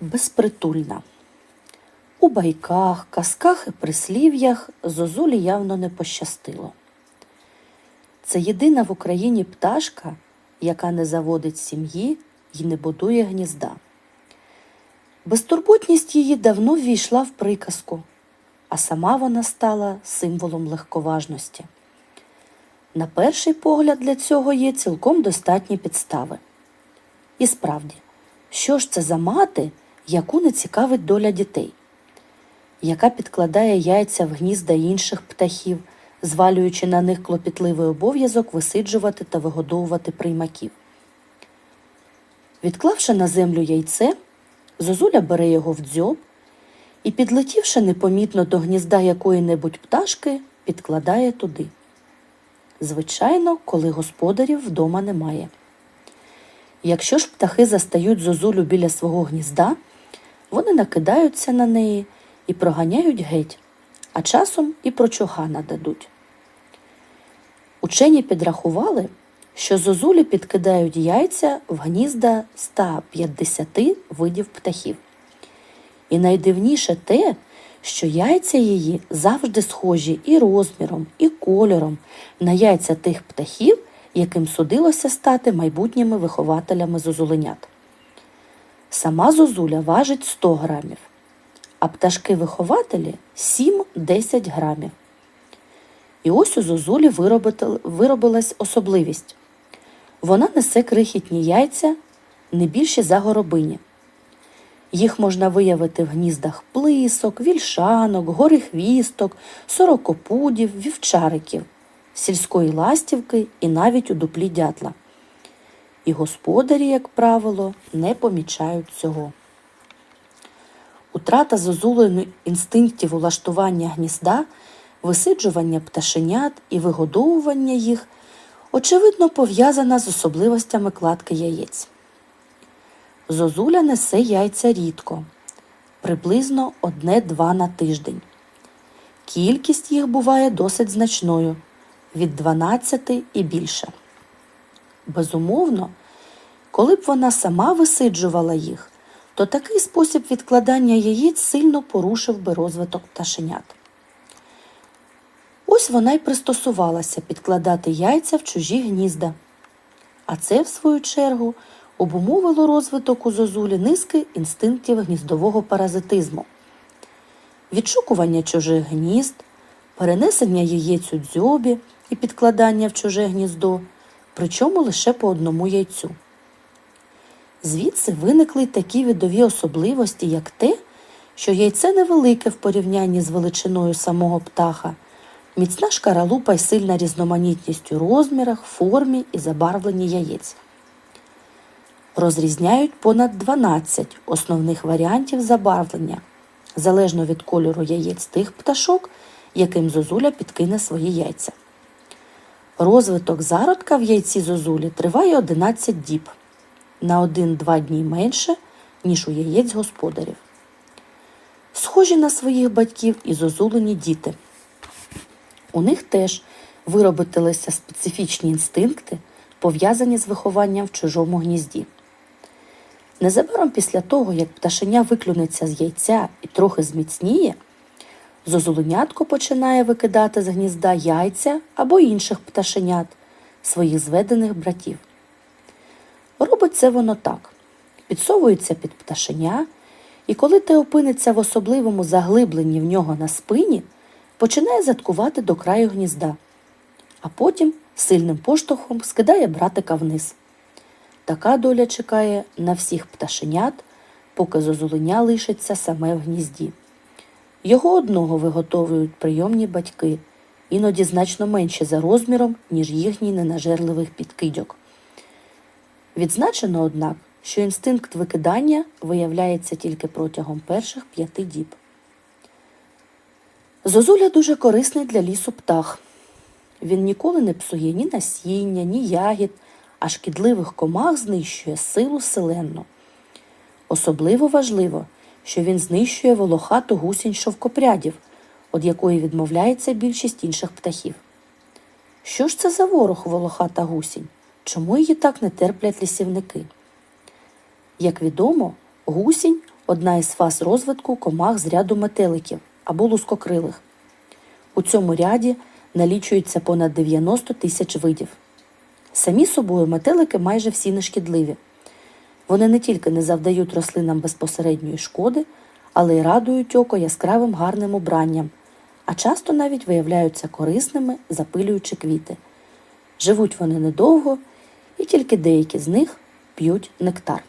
безпритульна. У байках, казках і прислів'ях зозулі явно не пощастило. Це єдина в Україні пташка, яка не заводить сім'ї і не будує гнізда. Безтурботність її давно ввійшла в приказку, а сама вона стала символом легковажності. На перший погляд для цього є цілком достатні підстави. І справді, що ж це за мати, яку не цікавить доля дітей, яка підкладає яйця в гнізда інших птахів, звалюючи на них клопітливий обов'язок висиджувати та вигодовувати приймаків. Відклавши на землю яйце, зозуля бере його в дзьоб і, підлетівши непомітно до гнізда якої-небудь пташки, підкладає туди. Звичайно, коли господарів вдома немає. Якщо ж птахи застають зозулю біля свого гнізда, вони накидаються на неї і проганяють геть, а часом і прочугана дадуть. Учені підрахували, що зозулі підкидають яйця в гнізда 150 видів птахів. І найдивніше те, що яйця її завжди схожі і розміром, і кольором на яйця тих птахів, яким судилося стати майбутніми вихователями зозуленят. Сама зозуля важить 100 грамів, а пташки-вихователі 7-10 грамів. І ось у зозулі виробилась особливість. Вона несе крихітні яйця не більші за горобині. Їх можна виявити в гніздах плисок, вільшанок, горихвісток, сорокопудів, вівчариків, сільської ластівки і навіть у дуплі дятла. І господарі, як правило, не помічають цього. Утрата зозулею інстинктів улаштування гнізда, висиджування пташенят і вигодовування їх очевидно пов'язана з особливостями кладки яєць. Зозуля несе яйця рідко, приблизно одне-два на тиждень. Кількість їх буває досить значною від 12 і більше. Безумовно, коли б вона сама висиджувала їх, то такий спосіб відкладання яєць сильно порушив би розвиток пташенят. Ось вона й пристосувалася підкладати яйця в чужі гнізда. А це, в свою чергу, обумовило розвиток у зозулі низки інстинктів гніздового паразитизму, відшукування чужих гнізд, перенесення яєць у дзьобі і підкладання в чуже гніздо, причому лише по одному яйцю. Звідси виникли й такі видові особливості, як те, що яйце невелике в порівнянні з величиною самого птаха, міцна шкаралупа й сильна різноманітність у розмірах, формі і забарвленні яєць. Розрізняють понад 12 основних варіантів забарвлення, залежно від кольору яєць тих пташок, яким зозуля підкине свої яйця. Розвиток зародка в яйці зозулі триває 11 діб на 1-2 дні менше, ніж у яєць господарів. Схожі на своїх батьків і зозулені діти. У них теж виробилися специфічні інстинкти, пов'язані з вихованням в чужому гнізді. Незабаром після того, як пташеня виклюнеться з яйця і трохи зміцніє, зозуленятко починає викидати з гнізда яйця або інших пташенят, своїх зведених братів. Робить це воно так: підсовується під пташеня, і коли те опиниться в особливому заглибленні в нього на спині, починає заткувати до краю гнізда, а потім сильним поштовхом скидає братика вниз. Така доля чекає на всіх пташенят, поки зозуленя лишиться саме в гнізді. Його одного виготовують прийомні батьки, іноді значно менші за розміром, ніж їхній ненажерливих підкидьок. Відзначено, однак, що інстинкт викидання виявляється тільки протягом перших п'яти діб. Зозуля дуже корисний для лісу птах. Він ніколи не псує ні насіння, ні ягід, а шкідливих комах знищує силу селенну. Особливо важливо, що він знищує волохату гусінь шовкопрядів, від якої відмовляється більшість інших птахів. Що ж це за ворог волохата гусінь? Чому її так не терплять лісівники? Як відомо, гусінь одна із фаз розвитку комах з ряду метеликів або лускокрилих. У цьому ряді налічується понад 90 тисяч видів. Самі собою метелики майже всі нешкідливі. Вони не тільки не завдають рослинам безпосередньої шкоди, але й радують око яскравим гарним убранням, а часто навіть виявляються корисними, запилюючи квіти. Живуть вони недовго, і тільки деякі з них п'ють нектар.